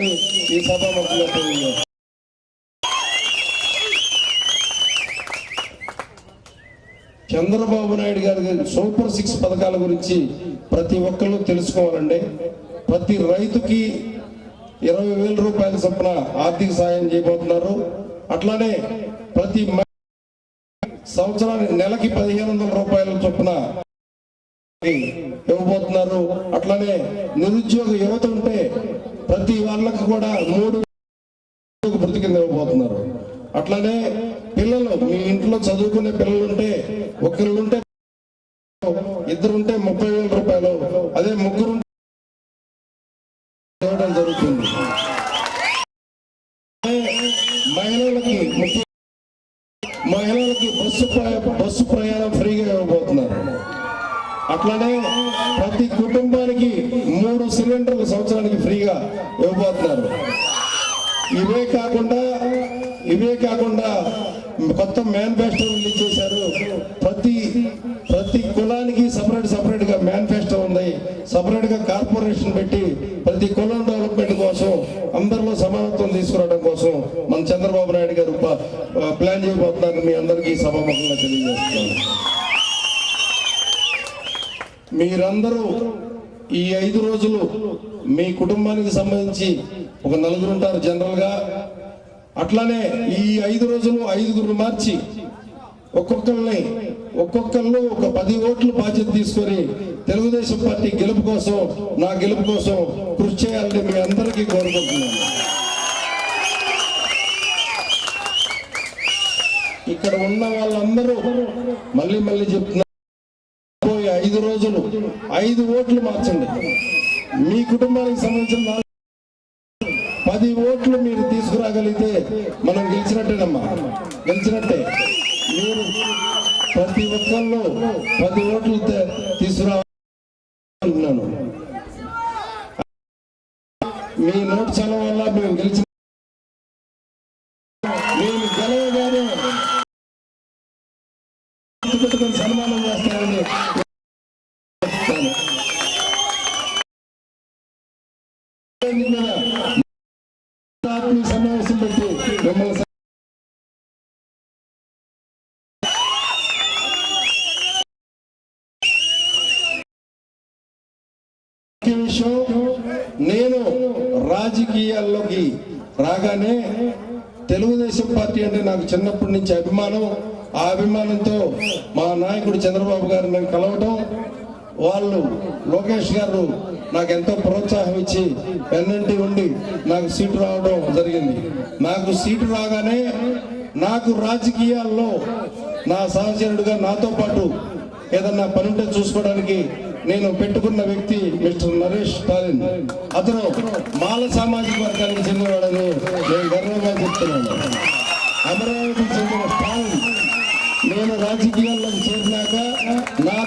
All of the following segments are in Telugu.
జరుగుతుందని ఈ సభాముఖంగా తెలియజేస్తాను చంద్రబాబు నాయుడు గారి సూపర్ సిక్స్ పథకాల గురించి ప్రతి ఒక్కళ్ళు తెలుసుకోవాలండి ప్రతి రైతుకి ఇరవై వేల రూపాయల చొప్పున ఆర్థిక సాయం చేయబోతున్నారు. అట్లానే ప్రతి సంవత్సరానికి నెలకి పదిహేను వందల రూపాయల చొప్పున ఇవ్వబోతున్నారు. అట్లానే నిరుద్యోగ యువత ఉంటే ప్రతి వాళ్ళకి కూడా మూడు వృత్తి కింద ఇవ్వబోతున్నారు అట్లానే పిల్లలు మీ ఇంట్లో చదువుకునే పిల్లలు ఉంటే ఒకరు ఉంటే ఇద్దరు ఉంటే ముప్పై వేల రూపాయలు అదే ముగ్గురు ఇవ్వడం జరుగుతుంది. మహిళలకి ముఖ్య మహిళలకి బస్సు ప్రయా- బస్సు ప్రయాణం ఫ్రీగా ఇవ్వబోతున్నారు. అట్లానే ప్రతి కుటుంబానికి మూడు సిలిండర్లు సంవత్సరానికి ఫ్రీగా ఇవ్వబోతున్నారు. ఇవే కాకుండా ఇవే కాకుండా కొత్త మేనిఫెస్టో రిలీజ్ చేశారు. ప్రతి ప్రతి కులానికి సపరేట్ సపరేట్గా మేనిఫెస్టో ఉంది. సపరేట్గా కార్పొరేషన్ పెట్టి ప్రతి కులం డెవలప్మెంట్ కోసం అందరిలో సమానత్వం తీసుకురావడం కోసం మన చంద్రబాబు నాయుడు మీరందరూ ఈ ఐదు రోజులు మీ కుటుంబానికి సంబంధించి ఒక నలుగురు ఉంటారు జనరల్గా. అట్లానే ఈ ఐదు రోజులు ఐదుగురు మార్చి ఒక్కొక్కరిని ఒక్కొక్కళ్ళు ఒక పది ఓట్లు బాధ్యత తీసుకొని తెలుగుదేశం పార్టీ గెలుపు కోసం నా గెలుపు కోసం కృషి చేయాలని మీ అందరికీ కోరుకుంటున్నాను. ఇక్కడ ఉన్న వాళ్ళందరూ మళ్ళీ మళ్ళీ చెప్తున్నారు ఐదు రోజులు ఐదు ఓట్లు మార్చండి. మీ కుటుంబానికి సంబంధించిన పది ఓట్లు మీరు తీసుకురాగలిగితే మనం గెలిచినట్టేనమ్మా. గెలిచినట్టే. మీరు ప్రతి ఒక్కళ్ళు పది ఓట్లు తీసుకురా తీసుకురావాలనుకుంటున్నాను మీ నోట్ చదవడం వల్ల మేము గెలిచిన నేను గెలవగానే పెట్టుకొని సన్మానం చేస్తానని చెప్తాను. ఆత్మీయ సమావేశం పెట్టి మిమ్మల్ని విషయం నేను రాజకీయాల్లోకి రాగానే తెలుగుదేశం పార్టీ అంటే నాకు చిన్నప్పటి నుంచి అభిమానం. ఆ అభిమానంతో మా నాయకుడు చంద్రబాబు గారు నేను కలవటం వాళ్ళు లోకేష్ గారు నాకు ఎంతో ప్రోత్సాహం ఇచ్చి ఎన్నంటి ఉండి నాకు సీటు రావడం జరిగింది. నాకు సీటు రాగానే నాకు రాజకీయాల్లో నా సహచరుడుగా నాతో పాటు ఏదన్నా పనుంటే చూసుకోవడానికి నేను పెట్టుకున్న వ్యక్తి మిస్టర్ నరేష్ స్టాలిన్. అతను మాల సామాజిక వర్గానికి చెందినవాడని నేను గర్వంగా చెప్తున్నాను. అమరావతికి చెందిన స్టాలిన్. నేను రాజకీయాల్లోకి చేరిన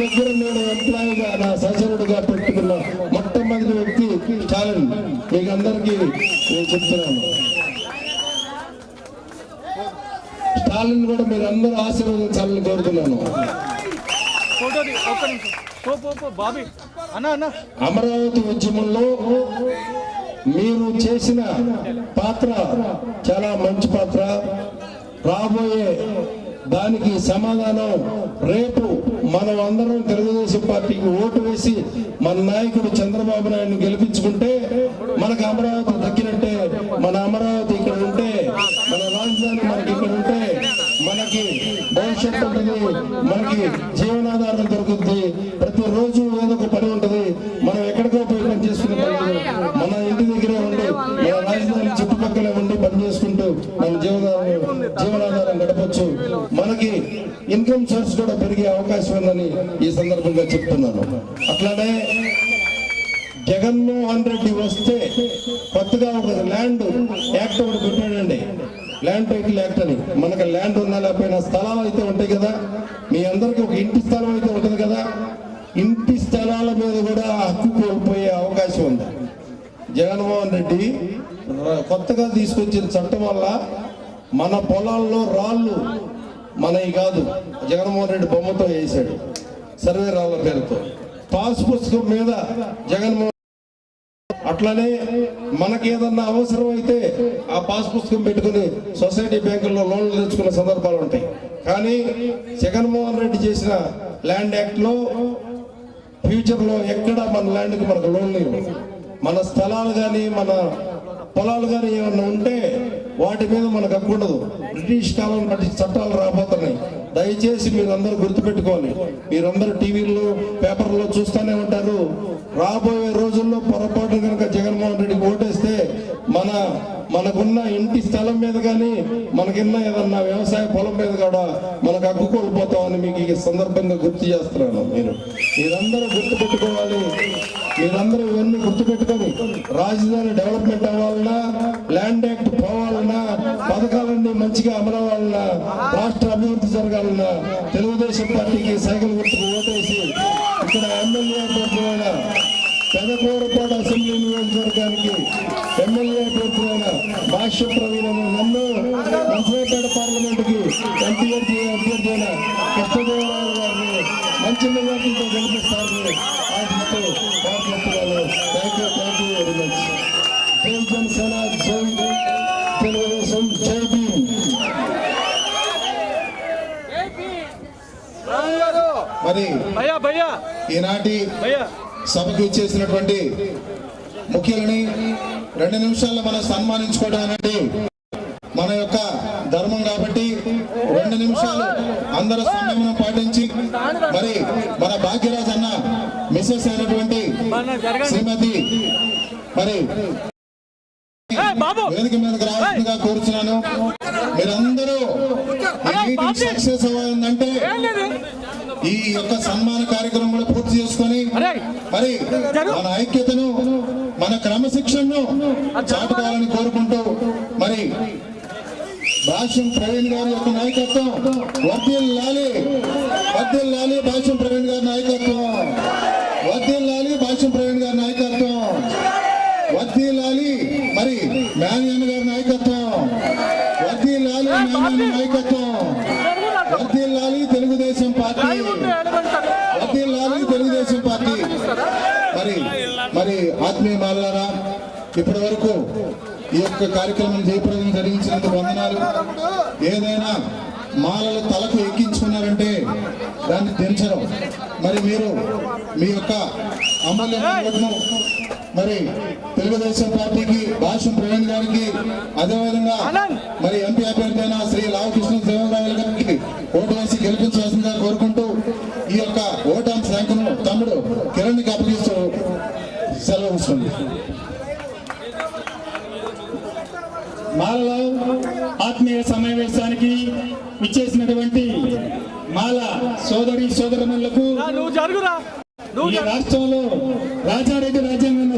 దగ్గర నేను ఎంప్లాయీగా నా సహచరుడుగా పెట్టుకున్న మొట్టమొదటి వ్యక్తి స్టాలిన్ మీకు అందరికీ నేను చెప్తున్నాను. స్టాలిన్ కూడా మీరు అందరూ ఆశీర్వదించాలని కోరుతున్నాను. అమరావతి ఉద్యమంలో మీరు చేసిన పాత్ర చాలా మంచి పాత్ర. రాబోయే దానికి సమాధానం రేపు మనం అందరం తెలుగుదేశం పార్టీకి ఓటు వేసి మన నాయకుడు చంద్రబాబు నాయుడు గెలిపించుకుంటే మనకు అమరావతి దక్కినట్టే మన అమరావతి ఇక్కడ ఉంటే మన రాజధాని మనకి ఇక్కడ ఉంటే మనకి భవిష్యత్తు మనకి జీవనాధారం దొరుకుతుంది. ప్రతిరోజు ఏదో ఒక పని ఉంటుంది మనం ఎక్కడికో పోయి పని చేసుకునే పని లేదు. మన ఇంటి దగ్గరే ఉండి మన రాజధాని చుట్టుపక్కలే ఉండి పని చేసుకుంటూ మన జీవనాధారం జీవనాధారం గడపచ్చు మనకి ఇన్కమ్ సోర్స్ కూడా పెరిగే అవకాశం ఉందని ఈ సందర్భంగా చెప్తున్నాను అట్లానే జగన్మోహన్ రెడ్డి వస్తే కొత్తగా ఒక ల్యాండ్ యాక్ట్ ఒకటి పెట్టాడండి ల్యాండ్ టైటిల్ యాక్ట్ అని మనకు ల్యాండ్ ఉన్నా లేకపోయినా స్థలాలు అయితే ఉంటాయి కదా? మీ అందరికీ ఒక ఇంటి స్థలం అయితే ఉంటుంది కదా? ఇంటి స్థలాల మీద కూడా హక్కు కోల్పోయే అవకాశం ఉంది. జగన్మోహన్ రెడ్డి కొత్తగా తీసుకొచ్చిన చట్టం వల్ల మన పొలాల్లో రాళ్ళు మనవి కాదు. జగన్మోహన్ రెడ్డి బొమ్మతో వేసాడు సర్వే రాళ్ళ పేరుతో. పాస్ పుస్తకం మీద జగన్మోహన్ అట్లనే మనకేదన్నా అవసరం అయితే ఆ పాస్ పుస్తకం పెట్టుకుని సొసైటీ బ్యాంకుల్లో లోన్లు తెచ్చుకున్న సందర్భాలు ఉంటాయి. కానీ జగన్మోహన్ రెడ్డి చేసిన ల్యాండ్ యాక్ట్లో ఫ్యూచర్లో ఎక్కడ మన ల్యాండ్కి మనకు లోన్ లేవు. మన స్థలాలు కానీ మన పొలాలు కానీ ఏమన్నా ఉంటే వాటి మీద మనకు హక్కు ఉండదు. బ్రిటిష్ కాలం నాటి చట్టాలు రాబోతున్నాయి. దయచేసి మీరందరూ గుర్తుపెట్టుకోవాలి మీరందరూ టీవీల్లో పేపర్లో చూస్తూనే ఉంటారు. రాబోయే రోజుల్లో పొరపాటు కనుక జగన్మోహన్ రెడ్డికి ఓటేస్తే మనకున్న ఇంటి స్థలం మీద కానీ మనకిన్న ఏదన్నా వ్యవసాయ పొలం మీద కూడా మనకు హక్కు కోల్పోతామని మీకు ఈ సందర్భంగా గుర్తు చేస్తున్నాను మీరు మీరందరూ గుర్తు పెట్టుకోవాలి మీరందరూ ఇవన్నీ గుర్తు పెట్టుకొని రాజధాని డెవలప్మెంట్ అవ్వాలన్నా ల్యాండ్ యాక్ట్ పోవాలన్నా పథకాలన్నీ మంచిగా అమలవాలన్నా రాష్ట్ర అభివృద్ధి జరగాలన్నా తెలుగుదేశం పార్టీకి సైకిల్ గుర్తుకు ఓటేసి ఇక్కడ ఎమ్మెల్యే అభ్యర్థులైన పెదకూరపాడు అసెంబ్లీ నియోజకవర్గానికి ఎమ్మెల్యే అభ్యర్థులైన భాష్య ప్రవీణ నన్ను నర్సరాపేట పార్లమెంట్కి ఎన్టీఆర్ అభ్యర్థి అయిన కృష్ణదేవరాయలు గారిని మంచి మెజార్టీతో గెలిపిస్తారని ఆశిస్తూ మాట్లాడుతున్నాను thank you thank you very much జై జనసేన జై తెలుగుదేశం జై భీమ్. మరి భయ్యా భయ్యా. ఈనాటి భయ్యా. సభకు ఇచ్చేసినటువంటి ముఖ్యులని రెండు నిమిషాల్లో మనం సన్మానించుకోవడం అనేది మన యొక్క ధర్మం కాబట్టి రెండు నిమిషాలు అందరూ సంయమనం పాటించి మరి మన భాగ్యరాజ్ అన్న మిస్సెస్ అయినటువంటి శ్రీమతి మరి వేదిక మీదకి రావాల్సిందిగా కోరుచున్నాను. మీరందరూ సక్సెస్ అవ్వాలంటే? ఈ యొక్క సన్మాన కార్యక్రమం అరే మరి మన ఐక్యతను మన క్రమశిక్షణను చాటుకోవాలని కోరుకుంటూ మరి భాష్యం ప్రవీణ్ గారి యొక్క నాయకత్వం వర్దిల్ లాలి వర్దిల్ లాలి భాష్యం ప్రవీణ్ గారి నాయకత్వం వర్దిల్ లాలి భాష్యం ప్రవీణ్ గారి నాయకత్వం వర్దిల్ లాలి మరి మేనియన్ గారి నాయకత్వం వర్దిల్ లాలి మేనియన్ నాయకత్వం వర్దిల్ లాలి తెలుగుదేశం పార్టీ వర్ధిల్లాలి తెలుగుదేశం పార్టీ మరి మరి ఆత్మీయ మాలారా ఇప్పటి వరకు ఈ యొక్క కార్యక్రమం జయప్రదం జరిగించినందుకు వందనాలు. ఏదైనా మాలలు తలకు ఎక్కించుకున్నారంటే దాన్ని దించరు మరి మీరు మీ యొక్క అమూల్యమైన మరి తెలుగుదేశం పార్టీకి భాష్యం ప్రవీణ్ గారికి అదేవిధంగా మరి ఎంపీ అభ్యర్థి అయిన శ్రీ లావకృష్ణ దేవరాయలు గారికి ఓటు వేసి గెలిపించాల్సిందిగా కోరుకుంటూ ఈ యొక్క ఓటాం శాంఖను తమ్ముడు కిరణ్కి అప్పగిస్తూ సెలవు ఇస్తుంది మాలలో ఆత్మీయ సమావేశానికి ఇచ్చేసినటువంటి మాల సోదరి సోదరములకు నా, నువ్వు జరుగురా. నువ్వు రాష్ట్రంలో రాజారెడ్డి రాజ్యాంగం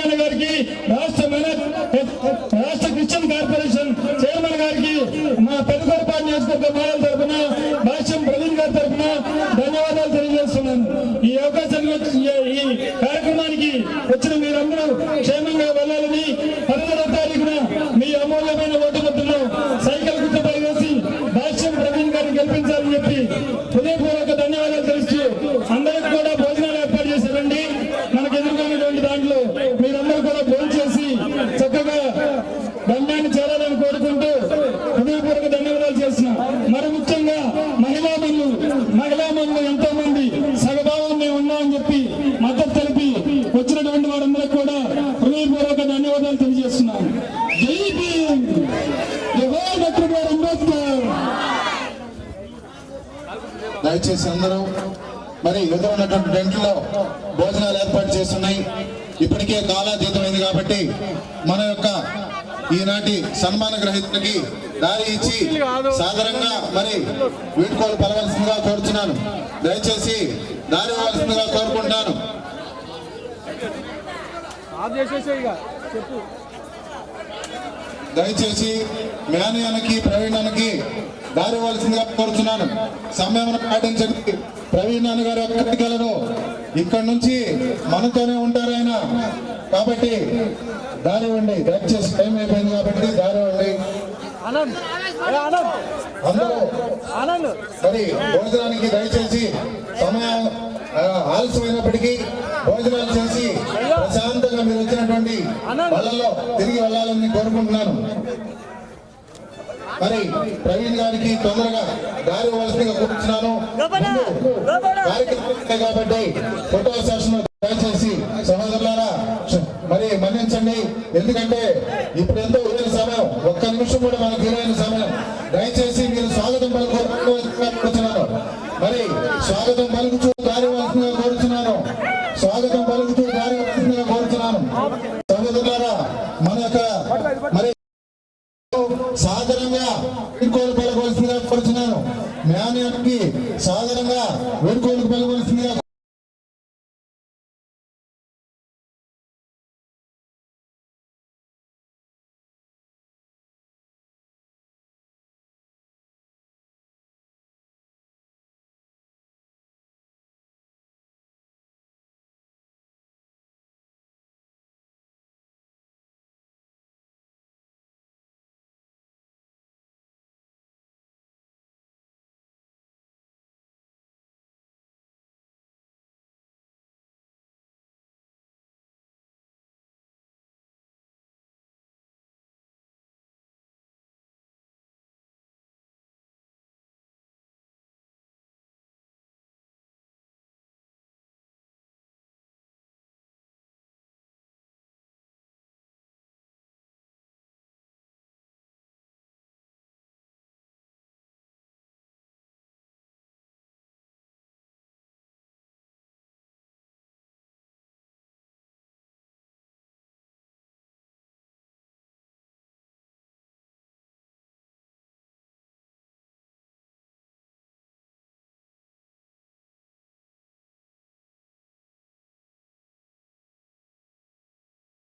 కళ్యాణ్ గారికి దయచేసి అందరూ మరి ఎదురు ఉన్నటువంటి టెంట్లో భోజనాలు ఏర్పాటు చేస్తున్నాయి. ఇప్పటికే కాలాతీతమైంది కాబట్టి మన యొక్క ఈనాటి సన్మాన గ్రహీతకి దారి ఇచ్చి సాదరంగా మరి వీడ్కోలు పలవలసిందిగా కోరుతున్నాను దయచేసి దారి ఇవ్వాల్సిందిగా కోరుకుంటాను. దయచేసి మేనయానికి ప్రవీణానికి దారి ఇవ్వాల్సిందిగా కోరుతున్నాను సమయం పాటించండి. ప్రవీణ్ నాన్న గారు వెళ్ళరు ఇక్కడ నుంచి మనతోనే ఉంటారు ఆయన. కాబట్టి దారి ఇవ్వండి. దయచేసి టైం అయిపోయింది కాబట్టి దారి అందరూ మరి భోజనానికి దయచేసి సమయం ఆలస్యమైనప్పటికీ భోజనాలు చేసి ప్రశాంతంగా మీరు వచ్చినటువంటి వాళ్ళలో తిరిగి వెళ్ళాలని కోరుకుంటున్నాను. మరి ప్రవీణ్ గారికి తొందరగా దారి ఇవ్వాల్సిందిగా కూర్చున్నాను కార్యక్రమం కాబట్టి ఫోటో సెషన్ దయచేసి సహోదరులారా మరి మన్నించండి ఎందుకంటే ఇప్పుడు ఎంతో విలువైన సమయం ఒక్క నిమిషం కూడా మనకు విలువైన సమయం దయచేసి మీరు స్వాగతం కోరుచున్నాను మరి స్వాగతం పలుకుతూ దారి ఇవ్వాల్సిందిగా